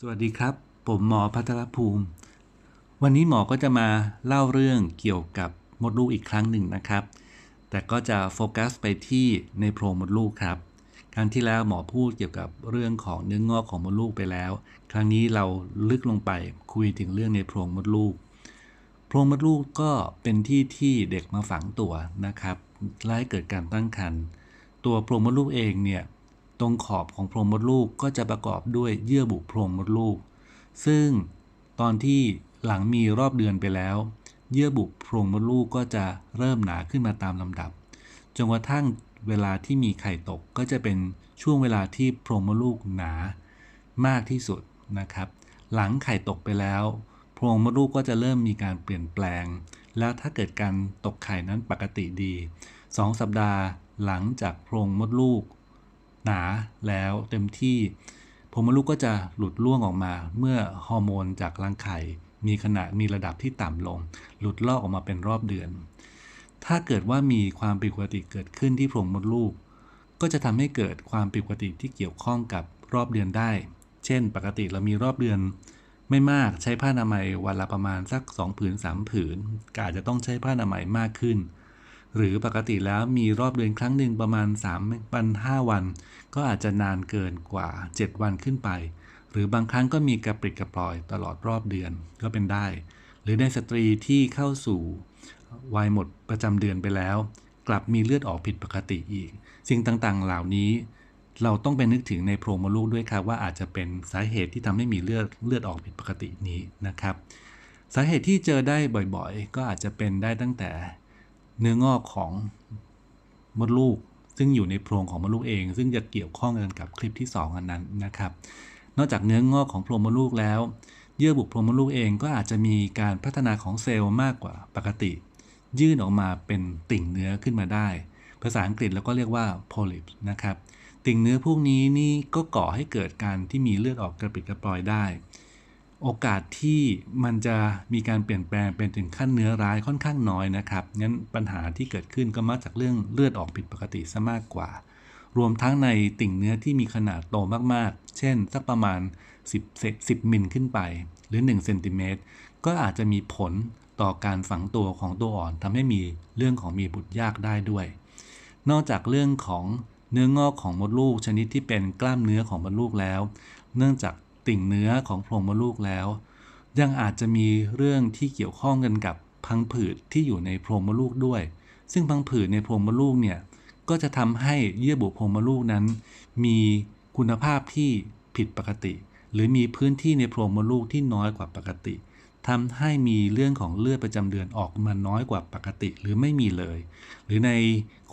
สวัสดีครับ ผมหมอพัทรภูมิ วันนี้หมอก็จะมาเล่าเรื่องเกี่ยวกับมดลูกอีกครั้งหนึ่งนะครับ แต่ก็จะโฟกัสไปที่ในโพรงมดลูกครับ ครั้งที่แล้วหมอพูดเกี่ยวกับเรื่องของเนื้องอกของมดลูกไปแล้ว ครั้งนี้เราลึกลงไปคุยถึงเรื่องในโพรงมดลูก โพรงมดลูกก็เป็นที่ที่เด็กมาฝังตัวนะครับไล่เกิดการตั้งครรภ์ ตัวโพรงมดลูกเองเนี่ย ตรงขอบของโพรงมดลูกก็จะประกอบด้วยเยื่อบุโพรงมดลูก ซึ่งตอนที่หลังมีรอบเดือนไปแล้ว เยื่อบุโพรงมดลูกก็จะเริ่มหนาขึ้นมาตามลำดับ จนกระทั่งเวลาที่มีไข่ตกก็จะเป็นช่วงเวลาที่โพรงมดลูกหนามากที่สุดนะครับ หลังไข่ตกไปแล้ว โพรงมดลูกก็จะเริ่มมีการเปลี่ยนแปลง แล้วถ้าเกิดการตกไข่นั้นปกติดี 2 สัปดาห์หลังจากโพรงมดลูก หนาแล้วเต็มที่โพรงมดลูกก็จะหลุดล่วงออกมา เมื่อฮอร์โมนจากรังไข่มีขนาดมีระดับที่ต่ำลง หลุดลอกออกมาเป็นรอบเดือน ถ้าเกิดว่ามีความผิดปกติเกิดขึ้นที่โพรงมดลูก ก็จะทำให้เกิดความผิดปกติที่เกี่ยวข้องกับรอบเดือนได้ เช่น ปกติเรามีรอบเดือน ไม่มากใช้ผ้าอนามัยวันละประมาณสัก2ผืน3ผืนก็อาจจะต้องใช้ผ้าอนามัยมากขึ้น หรือปกติแล้วมีรอบเดือนครั้งหนึ่งประมาณ3วัน5วัน ก็อาจจะนานเกินกว่า 7 วันขึ้นไป หรือบางครั้งก็มีกระปริดกระปลอยตลอดรอบเดือนก็เป็นได้ หรือในสตรีที่เข้าสู่วัยหมดประจำเดือนไปแล้ว กลับมีเลือดออกผิดปกติอีก สิ่งต่างๆ เหล่านี้ เราต้องไปนึกถึงในโพรงมดลูกด้วยครับว่าอาจจะเป็นสาเหตุที่ทำให้มีเลือดเลือดออกผิดปกตินี้นะครับ สาเหตุที่เจอได้บ่อยๆ ก็อาจจะเป็นได้ตั้งแต่ เนื้องอกของมดลูก ซึ่งอยู่ในโพรงของมดลูกเอง ซึ่งจะเกี่ยวข้องกันกับคลิปที่ 2 อันนั้นนะครับ นอกจากเนื้องอกของโพรงมดลูกแล้ว เยื่อบุโพรงมดลูกเองก็อาจจะมีการพัฒนาของเซลล์มากกว่าปกติ ยื่นออกมาเป็นติ่งเนื้อขึ้นมาได้ ภาษาอังกฤษเราก็เรียกว่า polyps นะครับติ่งเนื้อพวกนี้นี่ก็ก่อให้เกิดการที่มีเลือดออกกระปิดกระปลอยได้ โอกาสที่มันจะมีการเปลี่ยนแปลงเป็นถึงขั้นเนื้อร้ายค่อนข้างน้อยนะครับงั้นปัญหาที่เกิดขึ้นก็มาจากเรื่องเลือดออกผิดปกติซะมากกว่า รวมทั้งในติ่งเนื้อที่มีขนาดโตมากๆ เช่น สักประมาณ 10เซ10มิลขึ้นไป หรือ1เซนติเมตรก็อาจจะมีผลต่อการฝังตัวของตัวอ่อนทำให้มีเรื่องของมีบุตรยากได้ด้วย นอกจากเรื่องของเนื้องอกของมดลูกชนิดที่เป็นกล้ามเนื้อของมดลูกแล้ว เนื่องจาก ติ่งเนื้อของโพรงมดลูกแล้ว ยังอาจจะมีเรื่องที่เกี่ยวข้องกันกับพังผืดที่อยู่ในโพรงมดลูกด้วย ซึ่งพังผืดในโพรงมดลูกเนี่ยก็จะทำให้เยื่อบุโพรงมดลูกนั้น มีคุณภาพที่ผิดปกติ หรือมีพื้นที่ในโพรงมดลูกที่น้อยกว่าปกติ ทำให้มีเรื่องของเลือดประจำเดือนออกมาน้อยกว่าปกติหรือไม่มีเลย หรือใน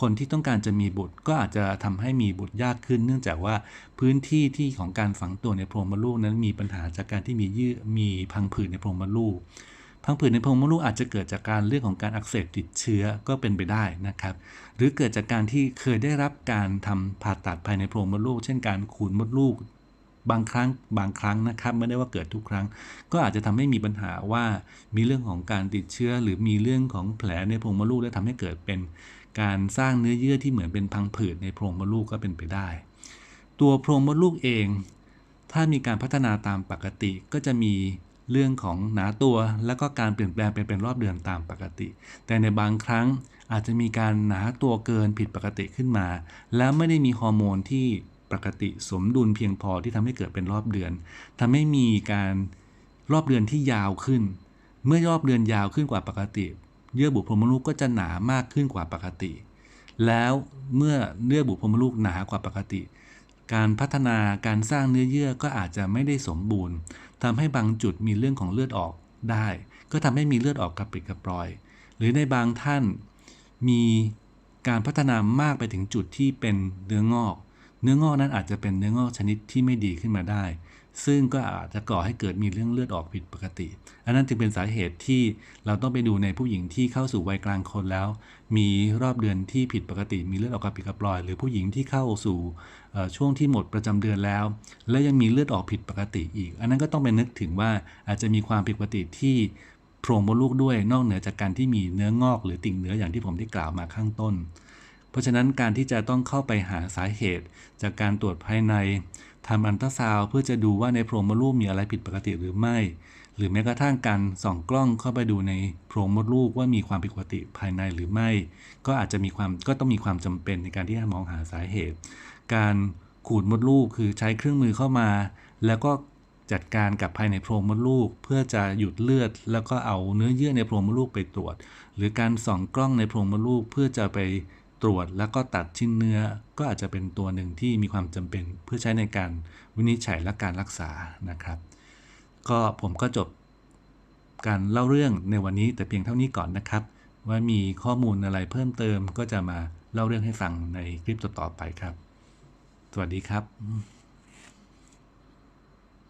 คนที่ต้องการจะมีบุตรก็อาจจะทำให้มีบุตรยากขึ้น เนื่องจากว่าพื้นที่ที่ของการฝังตัวในโพรงมดลูกนั้นมีปัญหาจากการที่มียื้อมีพังผืดในโพรงมดลูกพังผืดในโพรงมดลูกอาจจะเกิดจากการเรื่องของการอักเสบติดเชื้อก็เป็นไปได้นะครับ หรือเกิดจากการที่เคยได้รับการทำผ่าตัดภายในโพรงมดลูก เช่นการขูดมดลูก บางครั้งบางครั้งนะครับไม่ได้ว่าเกิดทุกครั้ง ก็อาจจะทำให้มีปัญหาว่ามีเรื่องของการติดเชื้อ หรือมีเรื่องของแผลในโพรงมดลูกและทำให้เกิดเป็นการสร้างเนื้อเยื่อที่เหมือนเป็นพังผืดในโพรงมดลูกก็เป็นไปได้ ตัวโพรงมดลูกเอง ถ้ามีการพัฒนาตามปกติก็จะมีเรื่องของหนาตัว แล้วก็การเปลี่ยนแปลงเป็นเป็นรอบเดือนตามปกติ แต่ในบางครั้งอาจจะมีการหนาตัวเกินผิดปกติขึ้นมา แล้วไม่ได้มีฮอร์โมนที่ ปกติสมดุลเพียงพอที่ทำให้เกิดเป็นรอบเดือนทำให้มีการรอบเดือนที่ยาวขึ้น เมื่อรอบเดือนยาวขึ้นกว่าปกติ เยื่อบุโพรงมดลูกก็จะหนามากขึ้นกว่าปกติ แล้วเมื่อเยื่อบุโพรงมดลูกหนากว่าปกติ การพัฒนาการสร้างเนื้อเยื่อก็อาจจะไม่ได้สมบูรณ์ทำให้บางจุดมีเรื่องของเลือดออกได้ ก็ทำให้มีเลือดออกกระปิดกระปรอย หรือในบางท่านมีการพัฒนามากไปถึงจุดที่เป็นเนื้องอก เนื้องอกนั้นอาจจะเป็นเนื้องอกชนิดที่ไม่ดีขึ้นมาได้ ซึ่งก็อาจจะก่อให้เกิดมีเรื่องเลือดออกผิดปกติ อันนั้นจึงเป็นสาเหตุที่เราต้องไปดูในผู้หญิงที่เข้าสู่วัยกลางคนแล้ว มีรอบเดือนที่ผิดปกติ มีเลือดออกกระปิดกระปลอย หรือผู้หญิงที่เข้าสู่ช่วงที่หมดประจำเดือนแล้ว และยังมีเลือดออกผิดปกติอีก อันนั้นก็ต้องไปนึกถึงว่าอาจจะมีความผิดปกติที่โพรงมดลูกด้วยนอกเหนือจากการที่มีเนื้องอกหรือติ่งเนื้ออย่างที่ผมได้กล่าวมาข้างต้น เพราะฉะนั้นการที่จะต้องเข้าไปหาสาเหตุ จากการตรวจภายในทำอันตราซาวเพื่อจะดูว่าในโพรงมดลูกมีอะไรผิดปกติหรือไม่ หรือแม้กระทั่งการส่องกล้องเข้าไปดูในโพรงมดลูกว่ามีความผิดปกติภายในหรือไม่ ก็อาจจะมีความก็ต้องมีความจำเป็นในการที่จะมองหาสาเหตุ การขูดมดลูกคือใช้เครื่องมือเข้ามา แล้วก็จัดการกับภายในโพรงมดลูก เพื่อจะหยุดเลือด แล้วก็เอาเนื้อเยื่อในโพรงมดลูกไปตรวจ หรือการส่องกล้องในโพรงมดลูกเพื่อจะไป ตรวจแล้วก็ตัดชิ้นเนื้อ ก็อาจจะเป็นตัวหนึ่งที่มีความจำเป็นเพื่อใช้ในการวินิจฉัยและการรักษานะครับ ก็ผมก็จบการเล่าเรื่องในวันนี้แต่เพียงเท่านี้ก่อนนะครับ ว่ามีข้อมูลอะไรเพิ่มเติมก็จะมาเล่าเรื่องให้ฟังในคลิปต่อๆไปครับ สวัสดีครับ